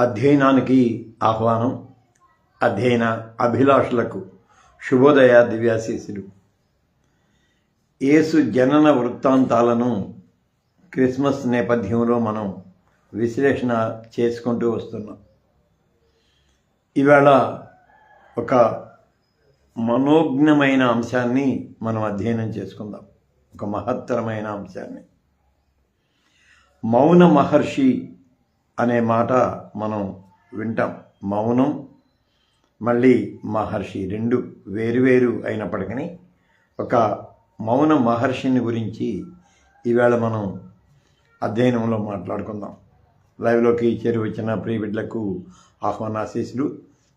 అధ్యయనానికి ఆహ్వానం అధ్యయన అభిలాషులకు శుభోదయ దివ్యాశీసుడు యేసు జనన వృత్తాంతాలను క్రిస్మస్ నేపథ్యంలో మనం విశ్లేషణ చేసుకుంటూ వస్తున్నాం. ఈవేళ ఒక మనోజ్ఞమైన అంశాన్ని మనం అధ్యయనం చేసుకుందాం. ఒక మహత్తరమైన అంశాన్ని. మౌన మహర్షి అనే మాట మనం వింటాం. మౌనం మళ్ళీ మహర్షి రెండు వేరువేరు అయినప్పటికీ ఒక మౌన మహర్షిని గురించి ఈవేళ మనం అధ్యయనంలో మాట్లాడుకుందాం. లైవ్లోకి చేరి వచ్చిన ప్రియ బిడ్డలకు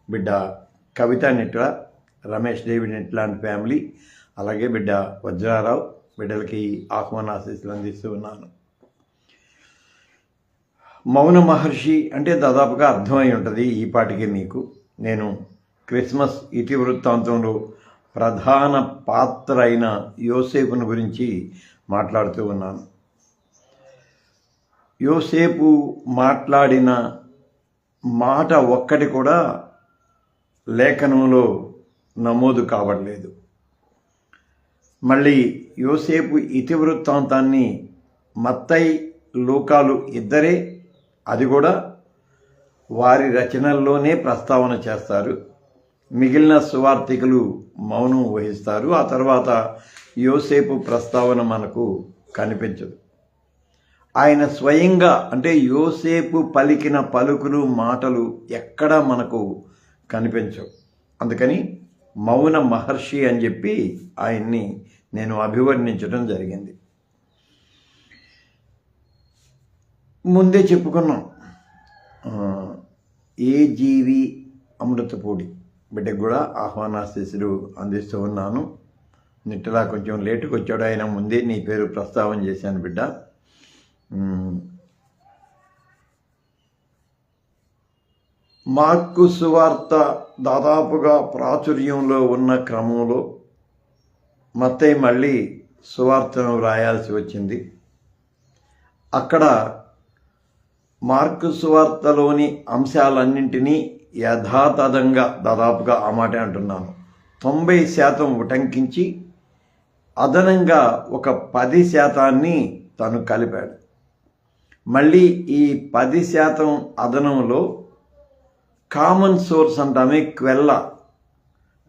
బిడ్డ కవిత నెట్ల రమేష్ డేవిడ్ నెట్లాంటి ఫ్యామిలీ అలాగే బిడ్డ వజ్రారావు బిడ్డలకి ఆహ్వానాశీసులు అందిస్తూ ఉన్నాను. మౌన మహర్షి అంటే దాదాపుగా అర్థమై ఉంటుంది ఈ పాటికి మీకు. నేను క్రిస్మస్ ఇతివృత్తాంతంలో ప్రధాన పాత్ర అయిన యోసేపును గురించి మాట్లాడుతూ ఉన్నాను. యోసేపు మాట్లాడిన మాట ఒక్కటి కూడా లేఖనంలో నమోదు కావట్లేదు. మళ్ళీ యోసేపు ఇతివృత్తాంతాన్ని మత్తై లోకాలు ఇద్దరే అది కూడా వారి రచనల్లోనే ప్రస్తావన చేస్తారు. మిగిలిన సువార్థికులు మౌనం వహిస్తారు. ఆ తర్వాత యోసేపు ప్రస్తావన మనకు కనిపించదు. ఆయన స్వయంగా అంటే యోసేపు పలికిన పలుకులు మాటలు ఎక్కడా మనకు కనిపించవు. అందుకని మౌన మహర్షి అని చెప్పి ఆయన్ని నేను అభివర్ణించడం జరిగింది. ముందే చెప్పుకున్నాం. ఏ జీవి అమృతపూడి బిడ్డకు కూడా ఆహ్వానాశీసులు అందిస్తూ ఉన్నాను. నిట్టలా కొంచెం లేటుకు వచ్చాడు. ఆయన ముందే నీ పేరు ప్రస్తావన చేశాను బిడ్డ. మార్కు సువార్త దాదాపుగా ప్రాచుర్యంలో ఉన్న క్రమంలో మత్తయి మళ్ళీ సువార్తను వ్రాయాల్సి వచ్చింది. అక్కడ మార్కు సువార్తలోని అంశాలన్నింటినీ యథాతథంగా దాదాపుగా ఆ మాటే అంటున్నాను. తొంభై శాతం ఉటంకించి అదనంగా ఒక పది శాతాన్ని తను కలిపాడు. మళ్ళీ ఈ పది శాతం అదనంలో కామన్ సోర్స్ అంటామే క్వెల్ల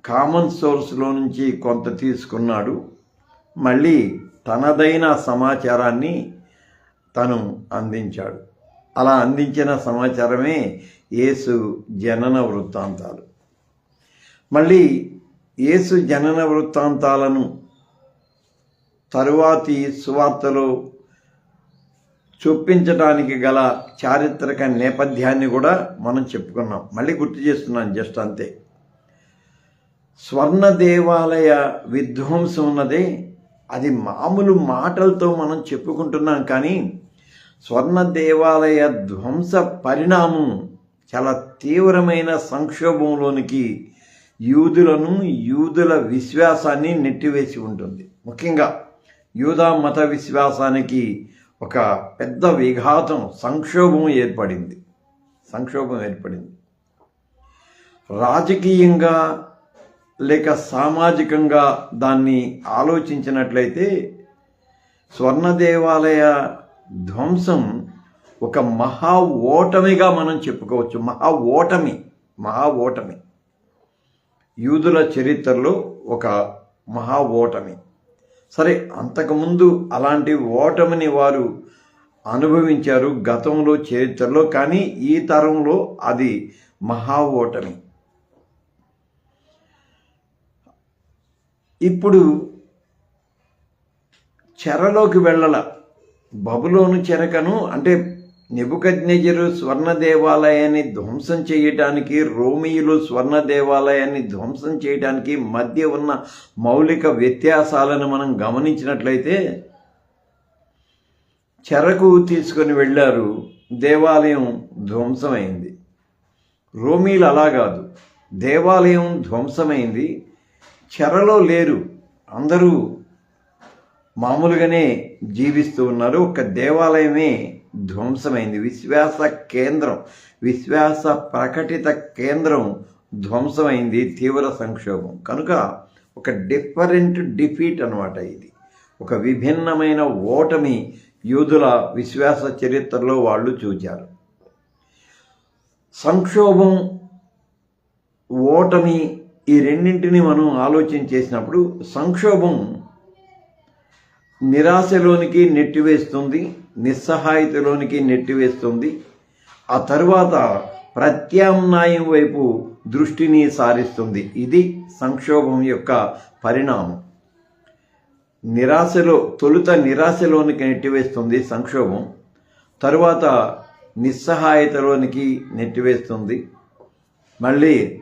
కామన్ సోర్స్లో నుంచి కొంత తీసుకున్నాడు. మళ్ళీ తనదైన సమాచారాన్ని తను అందించాడు. అలా అందించిన సమాచారమే యేసు జనన వృత్తాంతాలు. మళ్ళీ యేసు జనన వృత్తాంతాలను తరువాతి సువార్తలో చూపించడానికి గల చారిత్రక నేపథ్యాన్ని కూడా మనం చెప్పుకున్నాం. మళ్ళీ గుర్తు చేస్తున్నాను జస్ట్ అంతే. స్వర్ణ దేవాలయ విధ్వంసం ఉన్నదే అది మామూలు మాటలతో మనం చెప్పుకుంటున్నాం కానీ స్వర్ణ దేవాలయ ధ్వంస పరిణామం చాలా తీవ్రమైన సంక్షోభంలోనికి యూదులను యూదుల విశ్వాసాన్ని నెట్టివేసి ఉంటుంది. ముఖ్యంగా యూదా మత విశ్వాసానికి ఒక పెద్ద విఘాతం సంక్షోభం ఏర్పడింది. సంక్షోభం ఏర్పడింది. రాజకీయంగా లేక సామాజికంగా దాన్ని ఆలోచించినట్లయితే స్వర్ణ దేవాలయ ధ్వంసం ఒక మహా ఓటమిగా మనం చెప్పుకోవచ్చు. మహా ఓటమి మహా ఓటమి. యూదుల చరిత్రలో ఒక మహా ఓటమి. సరే అంతకుముందు అలాంటి ఓటమిని వారు అనుభవించారు గతంలో చరిత్రలో కానీ ఈ తరంలో అది మహా ఓటమి. ఇప్పుడు చెరలోకి వెళ్ళల. బబులోను చెరకను అంటే నిబుకజ్ఞజరు స్వర్ణ దేవాలయాన్ని ధ్వంసం చేయటానికి రోమియులు స్వర్ణ దేవాలయాన్ని ధ్వంసం చేయటానికి మధ్య ఉన్న మౌలిక వ్యత్యాసాలను మనం గమనించినట్లయితే చెరకు తీసుకొని వెళ్ళారు దేవాలయం ధ్వంసమైంది. రోమీలు అలా కాదు. దేవాలయం ధ్వంసమైంది. చెరలో లేరు. అందరూ మామూలుగానే జీవిస్తూ ఉన్నారు. ఒక దేవాలయమే ధ్వంసమైంది. విశ్వాస కేంద్రం విశ్వాస ప్రకటిత కేంద్రం ధ్వంసమైంది. తీవ్ర సంక్షోభం. కనుక ఒక డిఫరెంట్ డిఫీట్ అనమాట ఇది. ఒక విభిన్నమైన ఓటమి యూదుల విశ్వాస చరిత్రలో వాళ్ళు చూచారు. సంక్షోభం ఓటమి ఈ రెండింటిని మనం ఆలోచన చేసినప్పుడు సంక్షోభం నిరాశలోనికి నెట్టివేస్తుంది నిస్సహాయతలోనికి నెట్టివేస్తుంది. ఆ తరువాత ప్రత్యామ్నాయం వైపు దృష్టిని సారిస్తుంది. ఇది సంక్షోభం యొక్క పరిణామం. నిరాశలో తొలుత నిరాశలోనికి నెట్టివేస్తుంది సంక్షోభం. తరువాత నిస్సహాయతలోనికి నెట్టివేస్తుంది. మళ్ళీ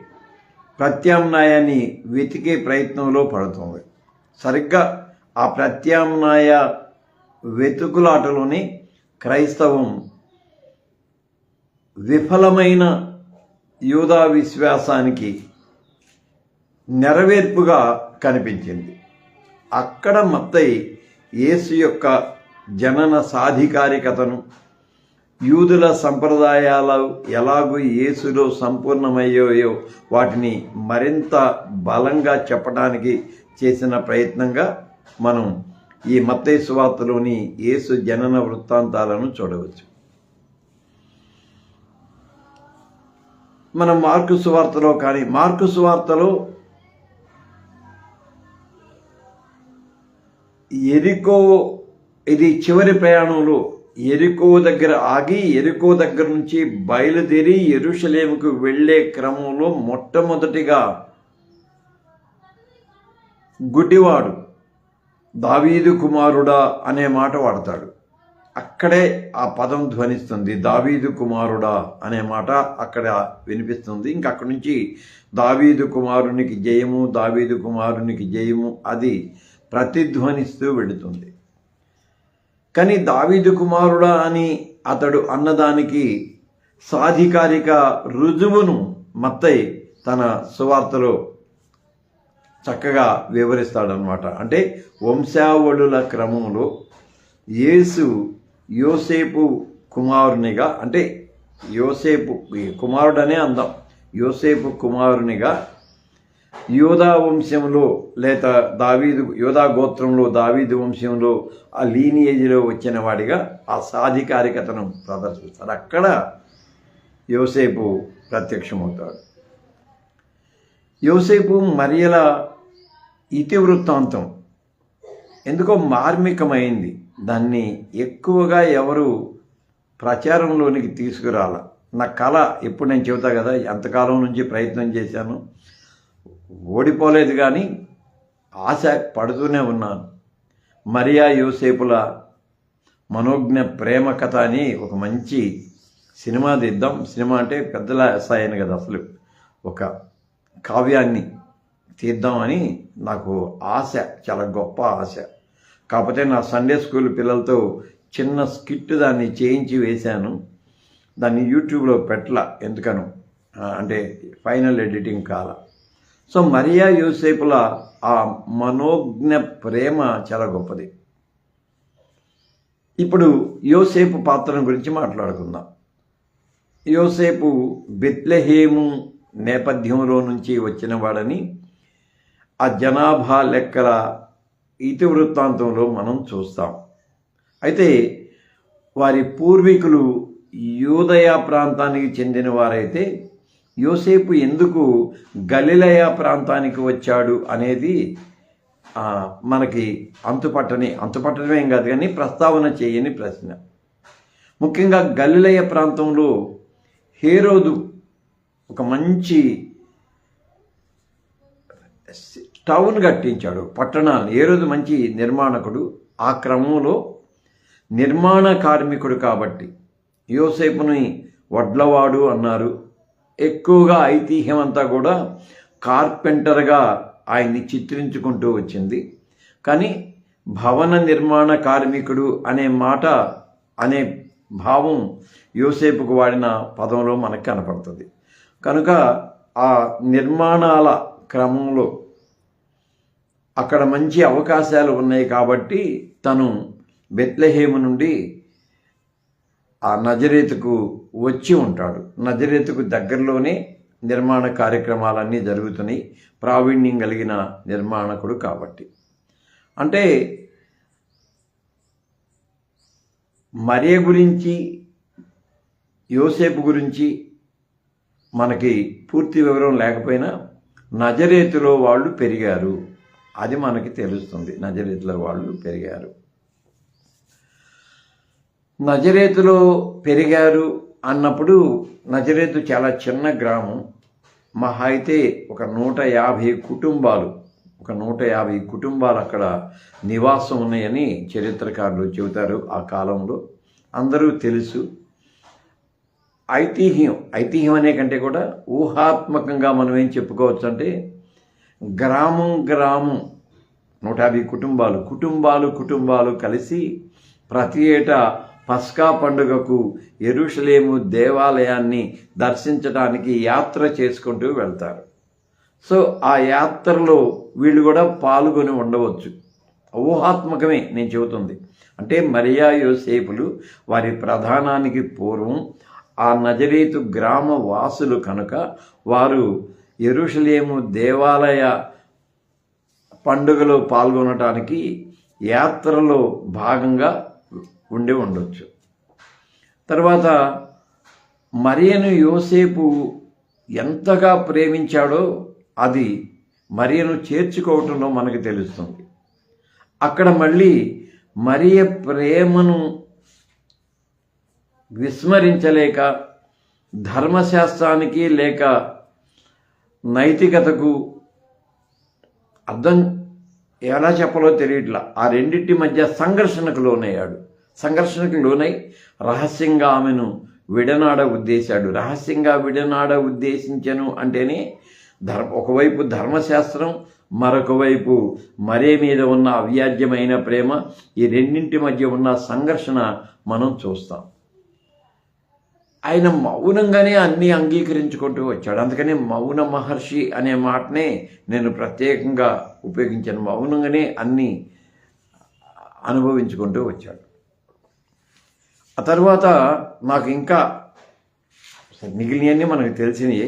ప్రత్యామ్నాయాన్ని వెతికే ప్రయత్నంలో పడుతుంది. సరిగ్గా ఆ ప్రత్యామ్నాయ వెతుకులాటలోని క్రైస్తవం విఫలమైన యూదా విశ్వాసానికి నెరవేర్పుగా కనిపించింది. అక్కడ మత్తయి యేసు యొక్క జనన సాధికారికతను యూదుల సంప్రదాయాలు ఎలాగూ యేసులో సంపూర్ణమయ్యాయో వాటిని మరింత బలంగా చెప్పడానికి చేసిన ప్రయత్నంగా మనం ఈ మత్తయి సువార్తలోని యేసు జనన వృత్తాంతాలను చూడవచ్చు. మనం మార్కు సువార్తలో కానీ మార్కు సువార్తలో ఎరికో ఇది చివరి ప్రయాణంలో ఎరుకో దగ్గర ఆగి ఎరుకో దగ్గర నుంచి బయలుదేరి ఎరుషలేముకు వెళ్ళే క్రమంలో మొట్టమొదటిగా గుడ్డివాడు దావీదు కుమారుడా అనే మాట వాడతాడు. అక్కడే ఆ పదం ధ్వనిస్తుంది దావీదు కుమారుడా అనే మాట అక్కడ వినిపిస్తుంది. ఇంక అక్కడి నుంచి దావీదు కుమారునికి జయము దావీదు కుమారునికి జయము అది ప్రతిధ్వనిస్తూ వెళుతుంది. కానీ దావీదు కుమారుడా అని అతడు అన్నదానికి సాధికారిక రుజువును మత్తై తన సువార్తలో చక్కగా వివరిస్తాడనమాట అంటే వంశావళుల క్రమంలో యేసు యోసేపు కుమారునిగా అంటే యోసేపు కుమారుడనే అందాం యోసేపు కుమారునిగా యోధా వంశంలో లేక దావీదు యోధా గోత్రంలో దావీదు వంశంలో ఆ లీనియేజ్లో వచ్చిన వాడిగా ఆ సాధికారికతను ప్రదర్శిస్తాడు. అక్కడ యోసేపు ప్రత్యక్షమవుతాడు. యోసేపు మరియల ఇతివృత్తాంతం. ఎందుకో మార్మికమైంది. దాన్ని ఎక్కువగా ఎవరు ప్రచారంలోనికి తీసుకురాల. నా కళ ఎప్పుడు నేను చెబుతా కదా ఎంతకాలం నుంచి ప్రయత్నం చేశాను. ఓడిపోలేదు కానీ ఆశ పడుతూనే ఉన్నాను. మరియా యోసేపుల మనోజ్ఞ ప్రేమ కథ అని ఒక మంచి సినిమా తీద్దాం. సినిమా అంటే పెద్దల సాయని కదా అసలు ఒక కావ్యాన్ని. తీద్దామని నాకు ఆశ చాలా గొప్ప ఆశ. కాకపోతే నా సండే స్కూల్ పిల్లలతో చిన్న స్కిట్ దాన్ని చేయించి వేశాను. దాన్ని యూట్యూబ్లో పెట్టల ఎందుకను. అంటే ఫైనల్ ఎడిటింగ్ కాల. సో మరియా యూసేపుల ఆ మనోజ్ఞ ప్రేమ చాలా గొప్పది. ఇప్పుడు యోసేపు పాత్రను గురించి మాట్లాడుకుందాం. యోసేపు బెత్లెహేము నేపథ్యంలో నుంచి వచ్చిన వాడని ఆ జనాభా లెక్కల ఇతివృత్తాంతంలో మనం చూస్తాం. అయితే వారి పూర్వీకులు యూదయ ప్రాంతానికి చెందిన వారైతే యోసేపు ఎందుకు గలిలయ ప్రాంతానికి వచ్చాడు అనేది మనకి అంతుపట్టని అంతుపట్టడమేం కాదు కానీ ప్రస్తావన చేయని ప్రశ్న. ముఖ్యంగా గలిలయ ప్రాంతంలో హేరోదు ఒక మంచి టౌన్ కట్టించాడు. పట్టణాలు ఏ రోజు మంచి నిర్మాణకుడు? ఆ క్రమంలో నిర్మాణ కార్మికుడు కాబట్టి. యోసేపుని వడ్లవాడు అన్నారు. ఎక్కువగా ఐతిహ్యం అంతా కూడా కార్పెంటర్గా ఆయన్ని చిత్రించుకుంటూ వచ్చింది. కానీ భవన నిర్మాణ కార్మికుడు అనే మాట అనే భావం యోసేపుకు వాడిన పదంలో మనకు కనపడుతుంది. కనుక ఆ నిర్మాణాల క్రమంలో అక్కడ మంచి అవకాశాలు ఉన్నాయి కాబట్టి తను బెత్లహేము నుండి ఆ నజరేతుకు వచ్చి ఉంటాడు. నజరేతుకు దగ్గరలోనే నిర్మాణ కార్యక్రమాలన్నీ జరుగుతున్నాయి. ప్రావీణ్యం కలిగిన నిర్మాణకుడు కాబట్టి. అంటే మరియ గురించి యోసేపు గురించి మనకి పూర్తి వివరం లేకపోయినా నజరేతులో వాళ్ళు పెరిగారు. అది మనకి తెలుస్తుంది. నజరేతుల వాళ్ళు పెరిగారు. నజరేతులో పెరిగారు అన్నప్పుడు నజరేతు చాలా చిన్న గ్రామం. మహా అయితే ఒక నూట యాభై కుటుంబాలు ఒక నూట యాభై కుటుంబాలు అక్కడ నివాసం ఉన్నాయని చరిత్రకారులు చెబుతారు ఆ కాలంలో. అందరూ తెలుసు. ఐతిహ్యం ఐతిహ్యం అనే కంటే కూడా ఊహాత్మకంగా మనం ఏం చెప్పుకోవచ్చు అంటే గ్రామం గ్రామం. నూట యాభై కుటుంబాలు కుటుంబాలు కుటుంబాలు కలిసి ప్రతి ఏటా పస్కా పండుగకు ఎరుషలేము దేవాలయాన్ని దర్శించడానికి యాత్ర చేసుకుంటూ వెళ్తారు. సో ఆ యాత్రలో వీళ్ళు కూడా పాల్గొని ఉండవచ్చు. ఊహాత్మకమే నేను చెబుతుంది. అంటే మరియా యోసేపులు వారి ప్రధానానికి పూర్వం ఆ నజరేతు గ్రామ వాసులు కనుక వారు ఎరుషలేము దేవాలయ పండుగలో పాల్గొనటానికి యాత్రలో భాగంగా ఉండి ఉండొచ్చు. తర్వాత మరియను యోసేపు ఎంతగా ప్రేమించాడో అది మరియను చేర్చుకోవటంలో మనకు తెలుస్తుంది. అక్కడ మళ్ళీ మరియ ప్రేమను విస్మరించలేక ధర్మశాస్త్రానికి లేక నైతికతకు అర్థం ఎలా చెప్పాలో తెలియట్లా. ఆ రెండింటి మధ్య సంఘర్షణకు లోనయ్యాడు. సంఘర్షణకు లోనై రహస్యంగా ఆమెను విడనాడ ఉద్దేశాడు. రహస్యంగా విడనాడ ఉద్దేశించను అంటేనే ధర్మ ఒకవైపు ధర్మశాస్త్రం మరొక వైపు మరే మీద ఉన్న అవ్యాజ్యమైన ప్రేమ ఈ రెండింటి మధ్య ఉన్న సంఘర్షణ మనం చూస్తాం. ఆయన మౌనంగానే అన్నీ అంగీకరించుకుంటూ వచ్చాడు. అందుకనే మౌన మహర్షి అనే మాటనే నేను ప్రత్యేకంగా ఉపయోగించాను. మౌనంగానే అన్నీ అనుభవించుకుంటూ వచ్చాడు. ఆ తర్వాత నాకు ఇంకా మిగిలినవన్నీ మనకు తెలిసినవి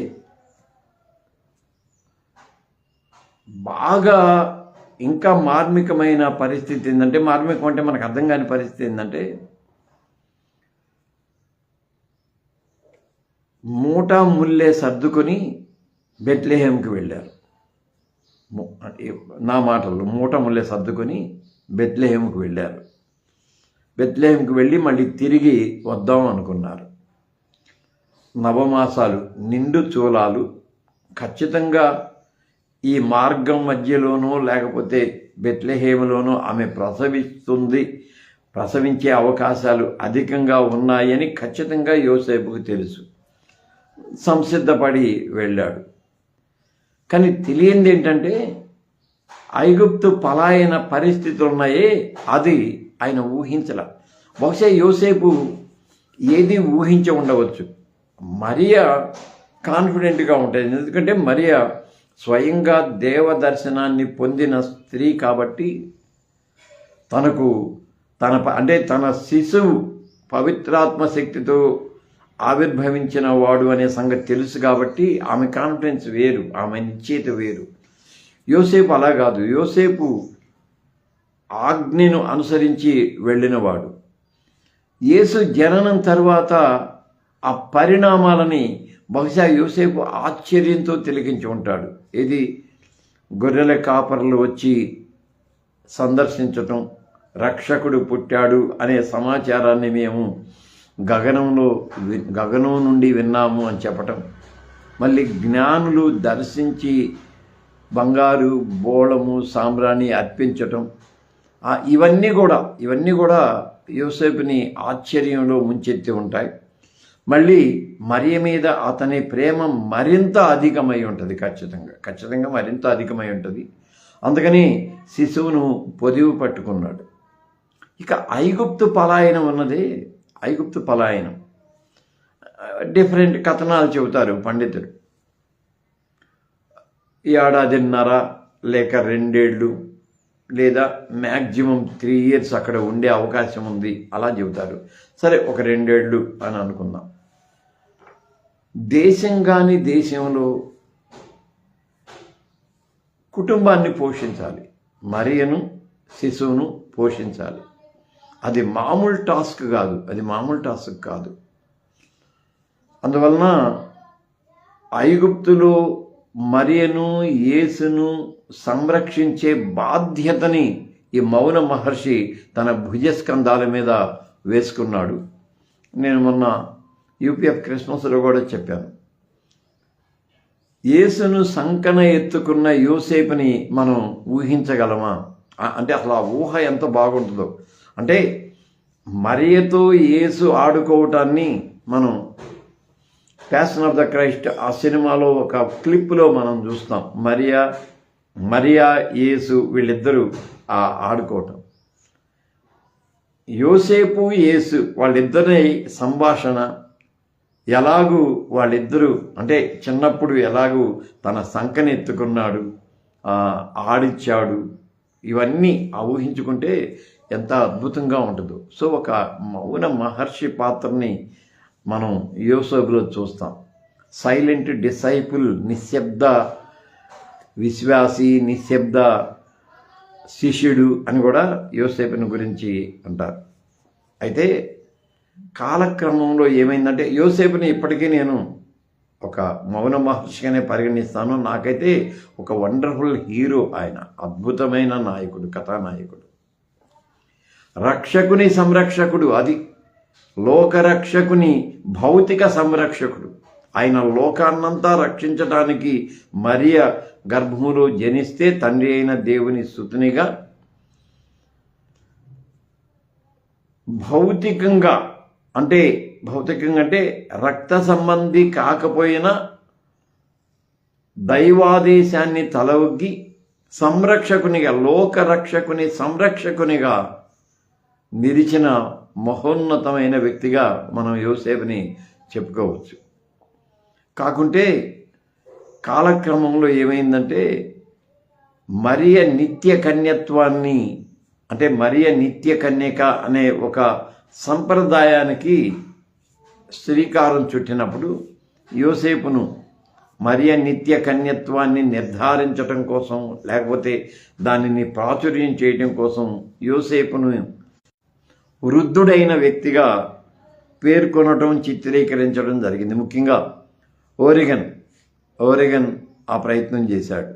బాగా ఇంకా మార్మికమైన పరిస్థితి ఏంటంటే మార్మికం అంటే మనకు అర్థం కాని పరిస్థితి ఏంటంటే మూట ముల్లే సర్దుకొని బెత్లెహేమ్కి వెళ్ళారు. నా మాటలు మూట ముల్లే సర్దుకొని బెత్లెహేమ్కి వెళ్ళారు. బెత్లెహేమ్కి వెళ్ళి మళ్ళీ తిరిగి వద్దాం అనుకున్నారు. నవమాసాలు నిండు చూలాలు ఖచ్చితంగా ఈ మార్గం మధ్యలోనో లేకపోతే బెత్లెహేములోనో ఆమె ప్రసవిస్తుంది ప్రసవించే అవకాశాలు అధికంగా ఉన్నాయని ఖచ్చితంగా యోసేపుకు తెలుసు. సంసిద్ధపడి వెళ్ళాడు. కానీ తెలియంది ఏంటంటే ఐగుప్తు పలాయన పరిస్థితులు ఉన్నాయే అది ఆయన ఊహించల. బహుశా యోసేపు ఏది ఊహించి ఉండవచ్చు. మరియా కాన్ఫిడెంట్గా ఉంటుంది ఎందుకంటే మరియా స్వయంగా దేవ దర్శనాన్ని పొందిన స్త్రీ కాబట్టి తనకు తన అంటే తన శిశువు పవిత్రాత్మ శక్తితో ఆవిర్భవించిన వాడు అనే సంగతి తెలుసు కాబట్టి ఆమె కాన్ఫిడెన్స్ వేరు ఆమె నిశ్చేత వేరు. యోసేపు అలా కాదు. యోసేపు ఆజ్ఞను అనుసరించి వెళ్ళినవాడు. యేసు జననం తర్వాత ఆ పరిణామాలని బహుశా యోసేపు ఆశ్చర్యంతో తిలకించి ఉంటాడు. ఇది గొర్రెల కాపర్లు వచ్చి సందర్శించటం రక్షకుడు పుట్టాడు అనే సమాచారాన్ని మేము గగనంలో గగనం నుండి విన్నాము అని చెప్పటం. మళ్ళీ జ్ఞానులు దర్శించి బంగారు బోళము సాంబ్రాణి అర్పించటం. ఇవన్నీ కూడా ఇవన్నీ కూడా యోసేపుని ఆశ్చర్యంలో ముంచెత్తి ఉంటాయి. మళ్ళీ మరియ మీద అతని ప్రేమ మరింత అధికమై ఉంటుంది ఖచ్చితంగా ఖచ్చితంగా మరింత అధికమై ఉంటుంది. అందుకని శిశువును పొదివి పట్టుకున్నాడు. ఇక ఐగుప్తు పలాయనం ఉన్నది ఐగుప్తు పలాయనం. డిఫరెంట్ కథనాలు చెబుతారు పండితులు ఏడాదిన్నర లేక రెండేళ్ళు లేదా మ్యాక్సిమం త్రీ ఇయర్స్ అక్కడ ఉండే అవకాశం ఉంది అలా చెబుతారు. సరే ఒక రెండేళ్ళు అని అనుకుందాం. దేశం కానీ దేశంలో కుటుంబాన్ని పోషించాలి. మరియను శిశువును పోషించాలి. అది మామూలు టాస్క్ కాదు. అది మామూలు టాస్క్ కాదు. అందువలన ఐగుప్తులో మరియను యేసును సంరక్షించే బాధ్యతని ఈ మౌన మహర్షి తన భుజస్కంధాల మీద వేసుకున్నాడు. నేను మొన్న యూపీఎఫ్ క్రిస్మస్లో కూడా చెప్పాను. యేసును సంకన ఎత్తుకున్న యోసేపుని మనం ఊహించగలమా? అంటే అసలు ఆ ఊహ ఎంత బాగుంటుందో. అంటే మరియతో యేసు ఆడుకోవటాన్ని మనం ప్యాషన్ ఆఫ్ ద క్రైస్ట్ ఆ సినిమాలో ఒక క్లిప్లో మనం చూస్తాం. మరియా మరియా యేసు వీళ్ళిద్దరూ ఆ ఆడుకోవటం. యోసేపు యేసు వాళ్ళిద్దరి సంభాషణ ఎలాగూ వాళ్ళిద్దరూ అంటే చిన్నప్పుడు ఎలాగూ తన సంకని ఎత్తుకున్నాడు ఆడిచ్చాడు ఇవన్నీ ఊహించుకుంటే ఎంత అద్భుతంగా ఉంటుందో. సో ఒక మౌన మహర్షి పాత్రని మనం యోసోగులో చూస్తాం. సైలెంట్ డిసైపుల్ నిశ్శబ్ద విశ్వాసి నిశ్శబ్ద శిష్యుడు అని కూడా యోసేపుని గురించి అంటారు. అయితే కాలక్రమంలో ఏమైందంటే యోసేపుని ఇప్పటికీ నేను ఒక మౌన మహర్షిగానే పరిగణిస్తాను. నాకైతే ఒక వండర్ఫుల్ హీరో ఆయన అద్భుతమైన నాయకుడు కథానాయకుడు. రక్షకుని సంరక్షకుడు అది లోకరక్షకుని భౌతిక సంరక్షకుడు. ఆయన లోకాన్నంతా రక్షించడానికి మరియ గర్భములో జనిస్తే తండ్రి అయిన దేవుని స్థుతినిగా భౌతికంగా అంటే భౌతికంగా అంటే రక్త సంబంధి కాకపోయినా దైవాదేశాన్ని తలవగ్గి సంరక్షకునిగా లోకరక్షకుని సంరక్షకునిగా నిలిచిన మహోన్నతమైన వ్యక్తిగా మనం యోసేపుని చెప్పుకోవచ్చు. కాకుంటే కాలక్రమంలో ఏమైందంటే మరియ నిత్య కన్యత్వాన్ని అంటే మరియ నిత్య కన్యక అనే ఒక సంప్రదాయానికి శ్రీకారం చుట్టినప్పుడు యోసేపును మరియ నిత్య కన్యత్వాన్ని నిర్ధారించటం కోసం లేకపోతే దానిని ప్రాచుర్యం చేయటం కోసం యోసేపును వృద్ధుడైన వ్యక్తిగా పేర్కొనటం చిత్రీకరించడం జరిగింది. ముఖ్యంగా ఓరిగన్ ఓరిగన్ ఆ ప్రయత్నం చేశాడు.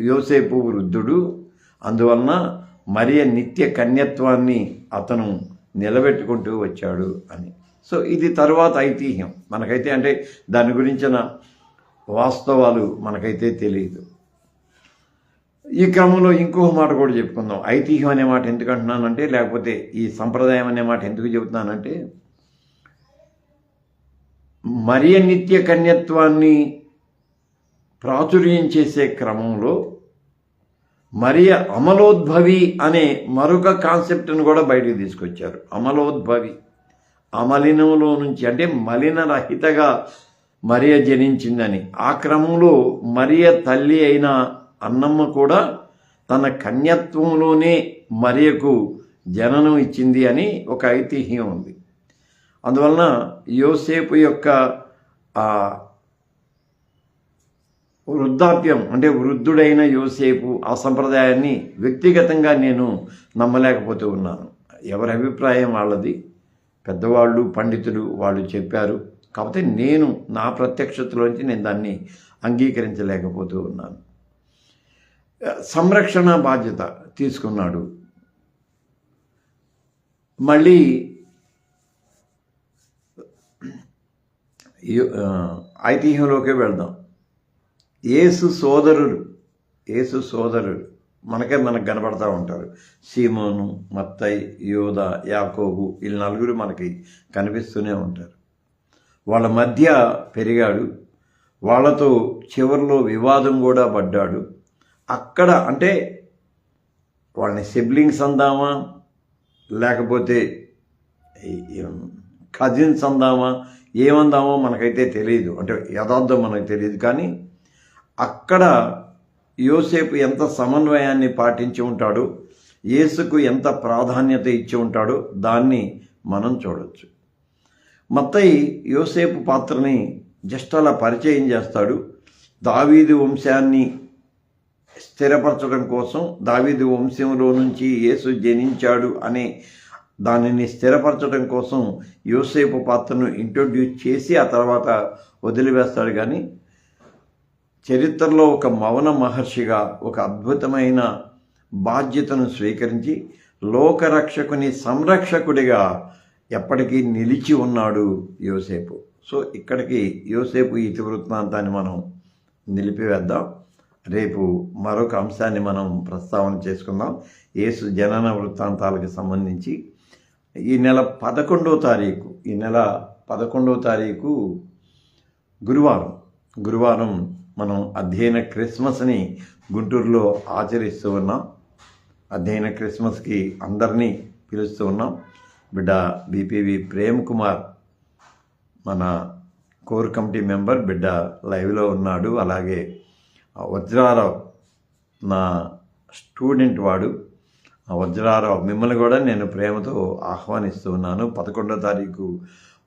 యోసేపు వృద్ధుడు అందువలన మరియ నిత్య కన్యత్వాన్ని అతను నిలబెట్టుకుంటూ వచ్చాడు అని. సో ఇది తరువాత ఐతిహ్యం. మనకైతే అంటే దాని గురించిన వాస్తవాలు మనకైతే తెలియదు. ఈ క్రమంలో ఇంకొక మాట కూడా చెప్పుకుందాం. ఐతిహ్యం అనే మాట ఎందుకు అంటున్నానంటే లేకపోతే ఈ సంప్రదాయం అనే మాట ఎందుకు చెబుతున్నానంటే మరియ నిత్య కన్యత్వాన్ని ప్రాచుర్యం చేసే క్రమంలో మరియ అమలోద్భవి అనే మరొక కాన్సెప్ట్ను కూడా బయటకు తీసుకొచ్చారు. అమలోద్భవి. అమలినంలో నుంచి అంటే మలిన రహితగా మరియ జనించిందని. ఆ క్రమంలో మరియ తల్లి అయిన అన్నమ్మ కూడా తన కన్యత్వంలోనే మరియకు జననం ఇచ్చింది అని ఒక ఐతిహ్యం ఉంది. అందువలన యోసేపు యొక్క వృద్ధాప్యం అంటే వృద్ధుడైన యోసేపు ఆ సంప్రదాయాన్ని వ్యక్తిగతంగా నేను నమ్మలేకపోతూ ఉన్నాను. ఎవరి అభిప్రాయం వాళ్ళది? పెద్దవాళ్ళు పండితులు వాళ్ళు చెప్పారు. కాకపోతే నేను నా ప్రత్యక్షతలోంచి నేను దాన్ని అంగీకరించలేకపోతూ ఉన్నాను. సంరక్షణ బాధ్యత తీసుకున్నాడు. మళ్ళీ ఐతిహ్యంలోకి వెళ్దాం. ఏసు సోదరులు ఏసు సోదరులు మనకే మనకు కనబడతా ఉంటారు. సీమోను మత్తయ్ యోధ యాకోబు వీళ్ళు నలుగురు మనకి కనిపిస్తూనే ఉంటారు. వాళ్ళ మధ్య పెరిగాడు. వాళ్ళతో చివరిలో వివాదం కూడా పడ్డాడు. అక్కడ అంటే వాళ్ళని సిబ్లింగ్స్ అందామా? లేకపోతే కజిన్స్ అందామా? ఏమందామో మనకైతే తెలియదు అంటే యథార్థం మనకు తెలియదు కానీ అక్కడ యోసేపు ఎంత సమన్వయాన్ని పాటించి ఉంటాడో యేసుకు ఎంత ప్రాధాన్యత ఇచ్చి ఉంటాడో దాన్ని మనం చూడొచ్చు. మత్తయి యోసేపు పాత్రని జస్ట్ అలా పరిచయం చేస్తాడు. దావీదు వంశాన్ని స్థిరపరచడం కోసం దావీదు వంశంలో నుంచి యేసు జనించాడు అనే దానిని స్థిరపరచడం కోసం యోసేపు పాత్రను ఇంట్రొడ్యూస్ చేసి ఆ తర్వాత వదిలివేస్తాడు. కానీ చరిత్రలో ఒక మౌన మహర్షిగా ఒక అద్భుతమైన బాధ్యతను స్వీకరించి లోకరక్షకుని సంరక్షకుడిగా ఎప్పటికీ నిలిచి ఉన్నాడు యోసేపు. సో ఇక్కడికి యోసేపు ఇతివృత్తాంతాన్ని మనం నిలిపివేద్దాం. రేపు మరొక అంశాన్ని మనం ప్రస్తావన చేసుకుందాం. యేసు జనన వృత్తాంతాలకు సంబంధించి ఈ నెల పదకొండవ తారీఖు ఈ నెల పదకొండవ తారీఖు గురువారం. గురువారం మనం అధ్యయన క్రిస్మస్ని గుంటూరులో ఆచరిస్తూ ఉన్నాం. అధ్యయన క్రిస్మస్కి అందరినీ పిలుస్తూ ఉన్నాం. బిడ్డ బీపీవి ప్రేమ్ కుమార్ మన కోర్ కమిటీ మెంబర్ బిడ్డ లైవ్లో ఉన్నాడు. అలాగే వజ్రారావు నా స్టూడెంట్ వాడు. ఆ వజ్రారావు మిమ్మల్ని కూడా నేను ప్రేమతో ఆహ్వానిస్తూ ఉన్నాను. పదకొండో తారీఖు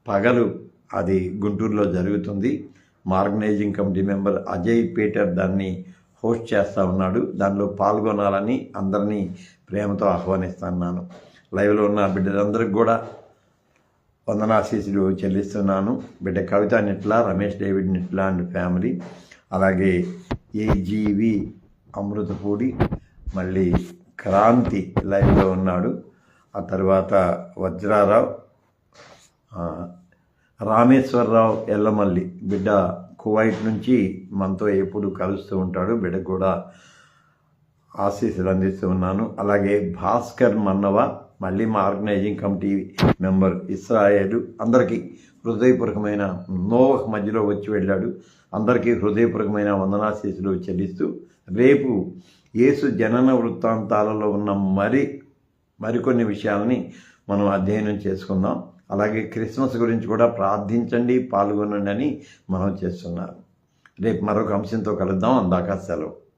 పగలు అది గుంటూరులో జరుగుతుంది. Organising committee member Ajay Peter దాన్ని హోస్ట్ చేస్తూ ఉన్నాడు. దానిలో పాల్గొనాలని అందరినీ ప్రేమతో ఆహ్వానిస్తున్నాను లైవ్లో ఉన్న బిడ్డలందరికీ కూడా వందనాశీసులు చెల్లిస్తున్నాను. బిడ్డ Kavitha Nitla Ramesh David Nitla and family. అలాగే ఏజీవి అమృతపూడి మళ్ళీ క్రాంతి లైవ్లో ఉన్నాడు. ఆ తర్వాత వజ్రారావు రామేశ్వరరావు ఎల్లమల్లి బిడ్డ కువైట్ నుంచి మనతో ఎప్పుడు కలుస్తూ ఉంటాడు. బిడ్డ కూడా ఆశీస్సులు అందిస్తూ ఉన్నాను. అలాగే భాస్కర్ మన్నవ మళ్ళీ మా ఆర్గనైజింగ్ కమిటీ మెంబర్ ఇస్రాయేలు అందరికీ హృదయపూర్వకమైన నోవహ్ మధ్యలో వచ్చి వెళ్ళాడు. అందరికీ హృదయపూర్వకమైన వందనాశీసులు చెల్లిస్తూ రేపు యేసు జనన వృత్తాంతాలలో ఉన్న మరి మరికొన్ని విషయాలని మనం అధ్యయనం చేసుకుందాం. అలాగే క్రిస్మస్ గురించి కూడా ప్రార్థించండి పాల్గొనండి అని మనం చేస్తున్నారు. రేపు మరొక అంశంతో కలుద్దాం. అందాక సెలవు.